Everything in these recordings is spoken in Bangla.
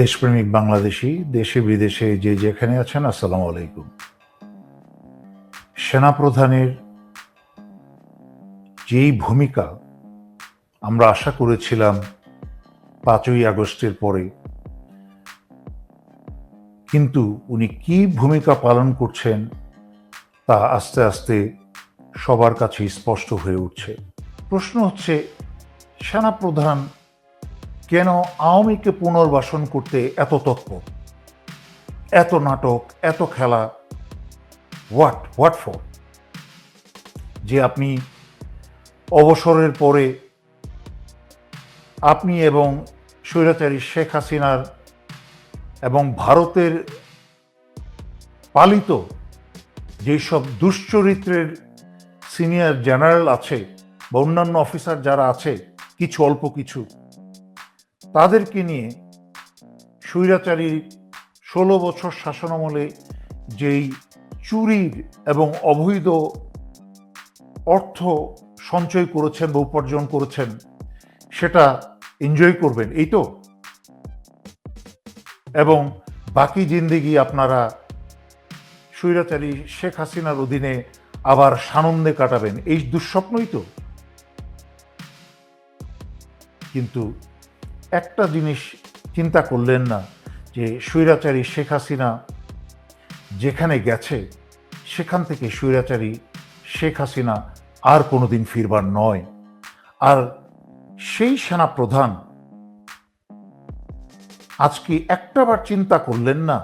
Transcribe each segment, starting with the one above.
দেশপ্রেমিক বাংলাদেশি, দেশে বিদেশে যে যেখানে আছেন, আসসালামু আলাইকুম। সেনাপ্রধানের যেই ভূমিকা আমরা আশা করেছিলাম পাঁচই আগস্টের পরে, কিন্তু উনি কি ভূমিকা পালন করছেন তা আস্তে আস্তে সবার কাছে স্পষ্ট হয়ে উঠছে। প্রশ্ন হচ্ছে, সেনাপ্রধান কেন আওয়ামীকে পুনর্বাসন করতে এত তৎপর? এত নাটক, এত খেলা হোয়াট হোয়াট ফর যে আপনি অবসরের পরে আপনি এবং স্বৈরাচারী শেখ হাসিনার এবং ভারতের পালিত যেসব দুশ্চরিত্রের সিনিয়র জেনারেল আছে বা অন্যান্য অফিসার যারা আছে, কিছু, অল্প কিছু তাদেরকে নিয়ে স্বৈরাচারী ষোলো বছর শাসনামলে যেই চুরির এবং অবৈধ অর্থ সঞ্চয় করেছেন বা উপার্জন করেছেন, সেটা এনজয় করবেন, এই তো? এবং বাকি জিন্দিগি আপনারা স্বৈরাচারী শেখ হাসিনার অধীনে আবার সানন্দে কাটাবেন, এই দুঃস্বপ্নই তো। কিন্তু একটা জিনিস চিন্তা করলেন না যে স্বৈরাচারী শেখ হাসিনা যেখানে গেছে, সেখান থেকে স্বৈরাচারী শেখ হাসিনা আর কোনোদিন ফিরবার নয়। আর সেই সেনা প্রধান আজকে একটাবার চিন্তা করলেন না,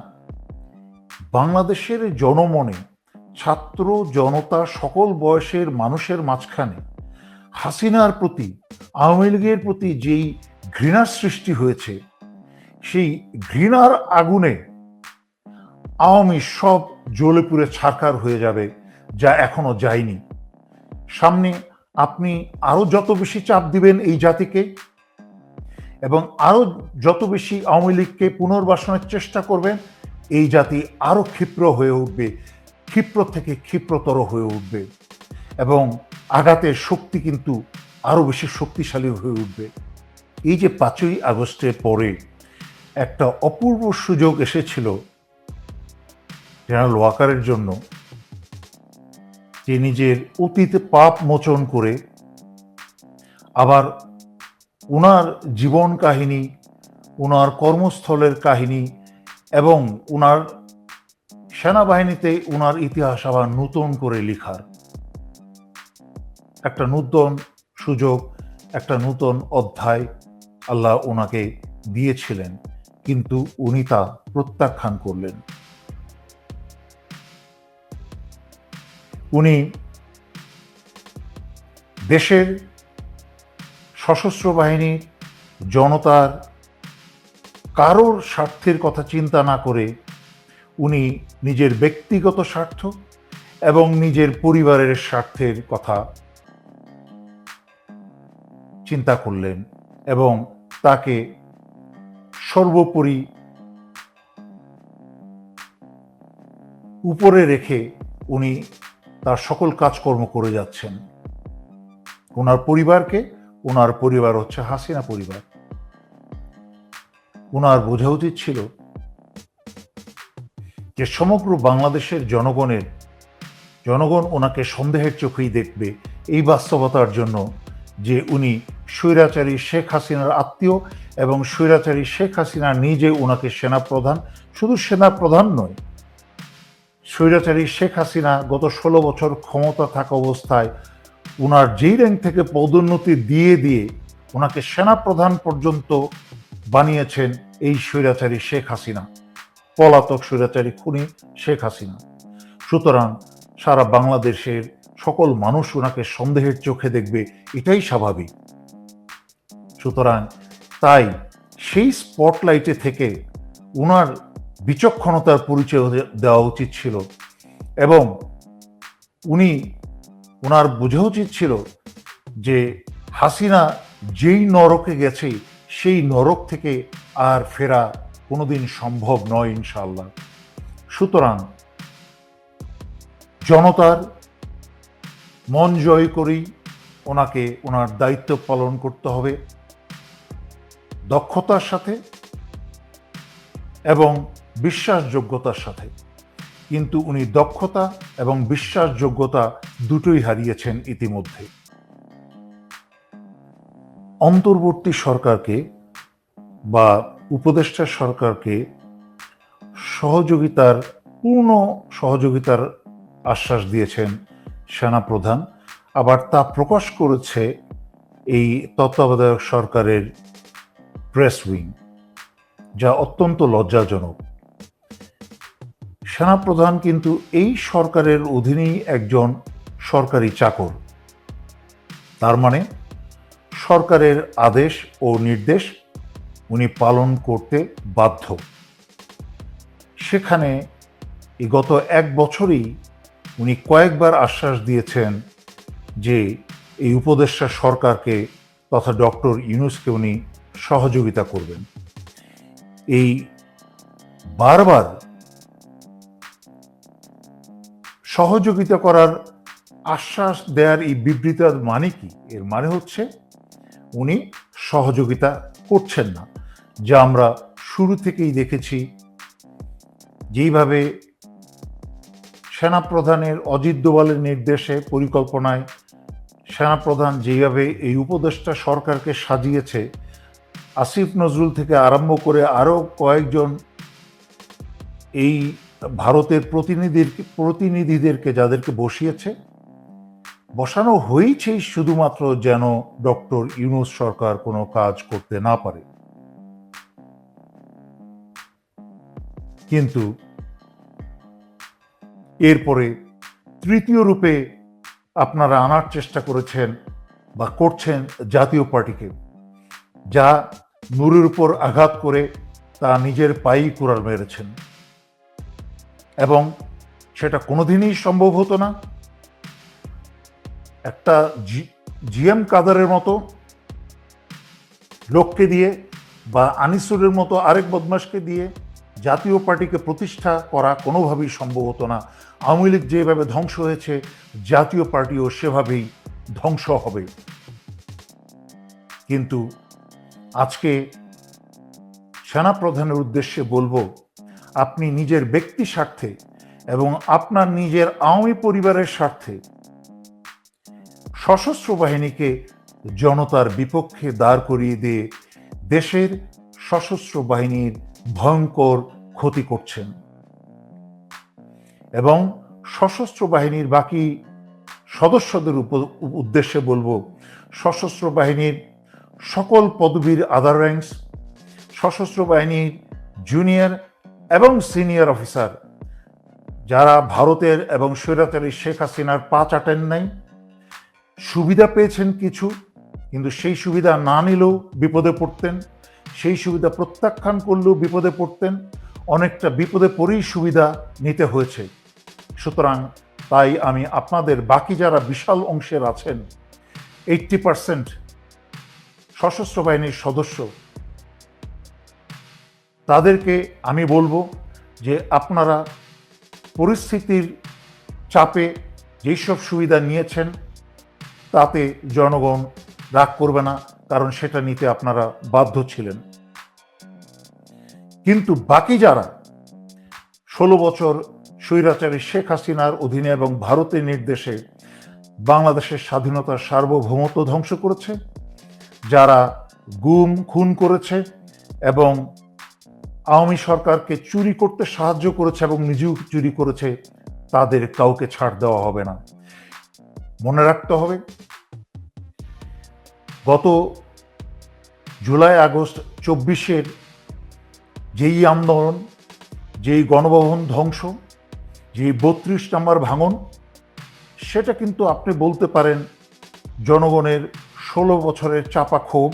বাংলাদেশের জনমনে ছাত্র জনতা সকল বয়সের মানুষের মাঝখানে হাসিনার প্রতি, আওয়ামী লীগের প্রতি যেই ঘৃণার সৃষ্টি হয়েছে, সেই ঘৃণার আগুনে আওয়ামী সব জ্বলে পুড়ে ছারকার হয়ে যাবে যা এখনও যায়নি। সামনে আপনি আরও যত বেশি চাপ দিবেন এই জাতিকে এবং আরও যত বেশি আওয়ামী লীগকে পুনর্বাসনের চেষ্টা করবেন, এই জাতি আরও ক্ষিপ্র হয়ে উঠবে, ক্ষিপ্র থেকে ক্ষিপ্রতর হয়ে উঠবে এবং আঘাতের শক্তি কিন্তু আরও বেশি শক্তিশালী হয়ে উঠবে। এই যে পাঁচই আগস্টের পরে একটা অপূর্ব সুযোগ এসেছিল জেনারেল ওয়াকারের জন্য। যে নিজের অতীত পাপ মোচন করে আবার ওনার জীবন কাহিনী ওনার কর্মস্থলের কাহিনী এবং ওনার সেনাবাহিনীতে ওনার ইতিহাস আবার নতুন করে লিখার। একটা নূতন সুযোগ, একটা নূতন অধ্যায় আল্লাহ ওনাকে দিয়েছিলেন, কিন্তু উনি তা প্রত্যাখ্যান করলেন। উনি দেশের সশস্ত্র বাহিনীর জনতার কারোর স্বার্থের কথা চিন্তা না করে উনি নিজের ব্যক্তিগত স্বার্থ এবং নিজের পরিবারের স্বার্থের কথা চিন্তা করলেন এবং তাকে সর্বোপরি উপরে রেখে উনি তার সকল কাজকর্ম করে যাচ্ছেন। ওনার পরিবারকে ওনার পরিবার হচ্ছে হাসিনা পরিবার। ওনার বোঝা উচিত ছিল যে সমগ্র বাংলাদেশের জনগণের, জনগণ ওনাকে সন্দেহের চোখেই দেখবে এই বাস্তবতার জন্য যে উনি স্বৈরাচারী শেখ হাসিনার আত্মীয় এবং স্বৈরাচারী শেখ হাসিনা নিজে ওনাকে সেনাপ্রধান, শুধু সেনাপ্রধান নয়, স্বৈরাচারী শেখ হাসিনা গত ষোলো বছর ক্ষমতা থাকা অবস্থায় ওনার যেই র্যাঙ্ক থেকে পদোন্নতি দিয়ে দিয়ে ওনাকে সেনাপ্রধান পর্যন্ত বানিয়েছেন এই স্বৈরাচারী শেখ হাসিনা, পলাতক স্বৈরাচারী খুনি শেখ হাসিনা। সুতরাং সারা বাংলাদেশের সকল মানুষ ওনাকে সন্দেহের চোখে দেখবে, এটাই স্বাভাবিক। সুতরাং তাই সেই স্পটলাইটে থেকে ওনার বিচক্ষণতার পরিচয় দেওয়া উচিত ছিল এবং উনি ওনার বোঝা উচিত ছিল যে হাসিনা যেই নরকে গেছে, সেই নরক থেকে আর ফেরা কোনোদিন সম্ভব নয় ইনশাল্লাহ সুতরাং জনতার মন জয় করেই ওনাকে, ওনার দায়িত্ব পালন করতে হবে দক্ষতার সাথে এবং বিশ্বাসযোগ্যতার সাথে। কিন্তু উনি দক্ষতা এবং বিশ্বাসযোগ্যতা দুটোই হারিয়েছেন ইতিমধ্যে। অন্তর্বর্তী সরকারকে বা উপদেষ্টা সরকারকে সহযোগিতার, পূর্ণ সহযোগিতার আশ্বাস দিয়েছেন সেনাপ্রধান, আবার তা প্রকাশ করেছে এই তত্ত্বাবধায়ক সরকারের প্রেস উইং, যা অত্যন্ত লজ্জাজনক। সেনাপ্রধান কিন্তু এই সরকারের অধীনেই একজন সরকারি চাকর। তার মানে সরকারের আদেশ ও নির্দেশ উনি পালন করতে বাধ্য। সেখানে গত এক বছরই উনি কয়েকবার আশ্বাস দিয়েছেন যে এই উপদেষ্টা সরকারকে তথা ডক্টর ইউনুসকে উনি সহযোগিতা করবেন। এই বারবার সহযোগিতা করার আশ্বাস দেওয়ার এই বিবৃতার মানে কি? এর মানে হচ্ছে উনি সহযোগিতা করছেন না। যা আমরা শুরু থেকেই দেখেছি। যেইভাবে সেনাপ্রধানের অজিত দোভালের নির্দেশে, পরিকল্পনায় সেনাপ্রধান যেভাবে এই উপদেষ্টা সরকারকে সাজিয়েছে, আসিফ নজরুল থেকে আরম্ভ করে আরও কয়েকজন এই ভারতের প্রতিনিধির, প্রতিনিধিদেরকে যাদেরকে বসিয়েছে, বসানো হয়েছে শুধুমাত্র যেন ডক্টর ইউনুস সরকার কোনো কাজ করতে না পারে। কিন্তু এরপরে তৃতীয় রূপে আপনারা আনার চেষ্টা করেছেন বা করছেন জাতীয় পার্টিকে, যা নূরের উপর আঘাত করে তা নিজের পায়েই কুড়াল মেরেছেন। এবং সেটা কোনোদিনই সম্ভব হতো না। একটা জিএম কাদারের মতো লোককে দিয়ে বা আনিসুরের মতো আরেক বদমাসকে দিয়ে জাতীয় পার্টিকে প্রতিষ্ঠা করা কোনোভাবেই সম্ভব হতো না। আওয়ামী লীগ যেভাবে ধ্বংস হয়েছে, জাতীয় পার্টিও সেভাবেই ধ্বংস হবে। কিন্তু আজকে সেনাপ্রধানের উদ্দেশ্যে বলব, আপনি নিজের ব্যক্তি স্বার্থে এবং আপনার নিজের আওয়ামী পরিবারের স্বার্থে সশস্ত্র বাহিনীকে জনতার বিপক্ষে দাঁড় করিয়ে দিয়ে দেশের সশস্ত্র বাহিনীর ভয়ঙ্কর ক্ষতি করছেন। এবং সশস্ত্র বাহিনীর বাকি সদস্যদের উদ্দেশ্যে বলব, সশস্ত্র বাহিনীর সকল পদবীর আদার র্যাঙ্কস সশস্ত্র বাহিনীর জুনিয়র এবং সিনিয়র অফিসার যারা ভারতের এবং স্বৈরাচারী শেখ হাসিনার পা চাটেন নাই, সুবিধা পেয়েছেন কিছু, কিন্তু সেই সুবিধা না নিলেও বিপদে পড়তেন। সেই সুবিধা প্রত্যাখ্যান করলেও বিপদে পড়তেন, অনেকটা বিপদে পড়েই সুবিধা নিতে হয়েছে। সুতরাং তাই আমি আপনাদের বাকি যারা বিশাল অংশের আছেন, এইটটি পারসেন্ট সশস্ত্র বাহিনীর সদস্য, তাদেরকে আমি বলব যে আপনারা পরিস্থিতির চাপে যেসব সুবিধা নিয়েছেন, তাতে জনগণ রাগ করবে না, কারণ সেটা নিতে আপনারা বাধ্য ছিলেন। কিন্তু বাকি যারা ষোলো বছর স্বৈরাচারী শেখ হাসিনার অধীনে এবং ভারতের নির্দেশে বাংলাদেশের স্বাধীনতার সার্বভৌমত্ব ধ্বংস করেছে, যারা গুম, খুন করেছে এবং আওয়ামী সরকারকে চুরি করতে সাহায্য করেছে এবং নিজেও চুরি করেছে, তাদের কাউকে ছাড় দেওয়া হবে না। মনে রাখতে হবে, গত জুলাই আগস্ট চব্বিশের যেই আন্দোলন, যেই গণভবন ধ্বংস, যেই বত্রিশ নম্বর ভাঙন, সেটা কিন্তু আপনি বলতে পারেন জনগণের ষোলো বছরের চাপা ক্ষোভ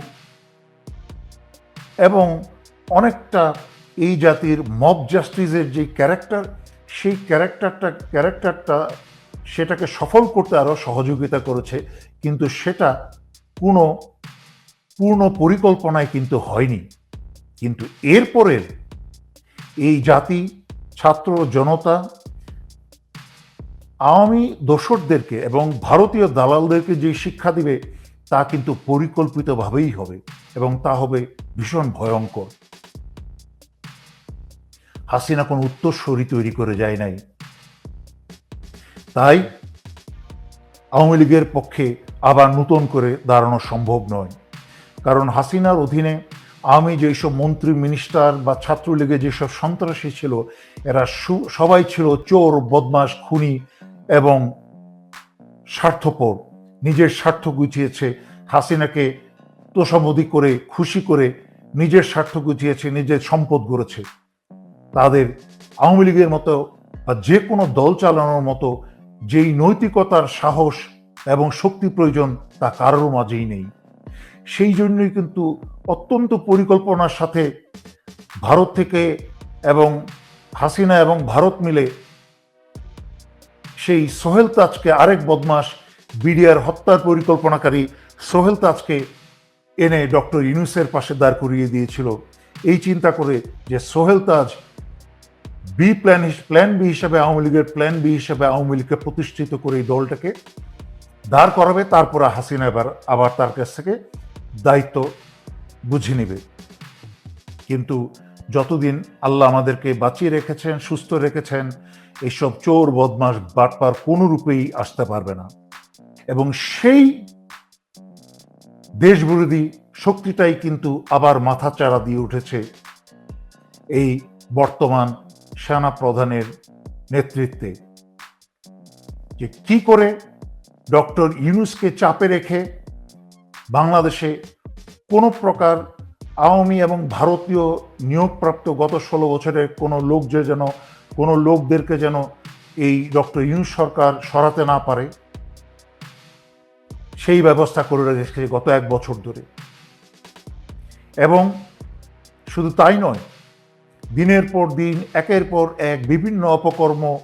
এবং অনেকটা এই জাতির মব জাস্টিসের যে ক্যারেক্টার সেই ক্যারেক্টারটা ক্যারেক্টারটা সেটাকে সফল করতে আরও সহযোগিতা করেছে, কিন্তু সেটা কোনো পূর্ণ পরিকল্পনায় কিন্তু হয়নি। কিন্তু এরপরের এই জাতি, ছাত্র, জনতা, আওয়ামী দোসরদেরকে এবং ভারতীয় দালালদেরকে যে শিক্ষা দিবে, তা কিন্তু পরিকল্পিতভাবেই হবে এবং তা হবে ভীষণ ভয়ঙ্কর। হাসিনা কোনো উত্তরসূরি তৈরি করে যায় নাই। তাই আওয়ামী লীগের পক্ষে আবার নতুন করে দাঁড়ানো সম্ভব নয়। কারণ হাসিনার অধীনে আমি যেসব মন্ত্রী মিনিস্টার বা ছাত্রলীগের যেসব সন্ত্রাসী ছিল, এরা সবাই ছিল চোর বদমাস খুনি এবং স্বার্থপর। নিজের স্বার্থ গুছিয়েছে। হাসিনাকে তোষামদি করে, খুশি করে নিজের স্বার্থ গুছিয়েছে, নিজের সম্পদ গড়েছে। তাদের আওয়ামী লীগের মতো বা যে কোনো দল চালানোর মতো যেই নৈতিকতার সাহস এবং শক্তি প্রয়োজন তা কারোর মাঝেই নেই। সেই জন্যই কিন্তু অত্যন্ত পরিকল্পনার সাথে ভারত থেকে এবং হাসিনা এবং ভারত মিলে সেই সোহেল তাজকে আরেক বদমাস বিডিআর হত্যার পরিকল্পনাকারী সোহেল তাজকে এনে ডক্টর ইউনুসের পাশে দাঁড় করিয়ে দিয়েছিল। এই চিন্তা করে যে Sohel Taj B plan plan B হিসাবে আওয়ামী লীগের প্ল্যান বি হিসাবে আওয়ামী লীগকে প্রতিষ্ঠিত করে এই দলটাকে দাঁড় করাবে। তারপরে হাসিনা এবার, আবার তার কাছ থেকে দায়িত্ব বুঝে নেবে। কিন্তু যতদিন আল্লাহ আমাদেরকে বাঁচিয়ে রেখেছেন, সুস্থ রেখেছেন এইসব চোর বদমাস বাটপার কোনো রূপেই আসতে পারবে না। এবং সেই দেশবিরোধী শক্তিটাই কিন্তু আবার মাথা চাড়া দিয়ে উঠেছে এই বর্তমান সেনা প্রধানের নেতৃত্বে। যে কি করে ডক্টর ইউনুসকে চাপে রেখে বাংলাদেশে কোনো প্রকার আওয়ামী এবং ভারতীয় নিয়োগপ্রাপ্ত গত ষোলো বছরে কোনো লোক যে যেন, কোনো লোকদেরকে যেন এই ডক্টর ইউনুস সরকার সরাতে না পারে, সেই ব্যবস্থা করে রেখেছে গত এক বছর ধরে। এবং শুধু তাই নয়, দিনের পর দিন, একের পর এক বিভিন্ন অপকর্ম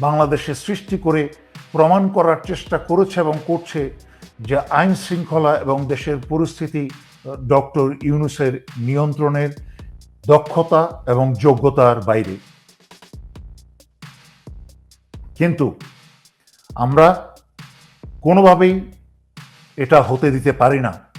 বাংলাদেশে সৃষ্টি করে প্রমাণ করার চেষ্টা করেছে এবং করছে যে আইন শৃঙ্খলা এবং দেশের পরিস্থিতি, ডক্টর ইউনুসের নিয়ন্ত্রণের দক্ষতা এবং যোগ্যতার বাইরে। কিন্তু আমরা কোনোভাবেই এটা হতে দিতে পারি না।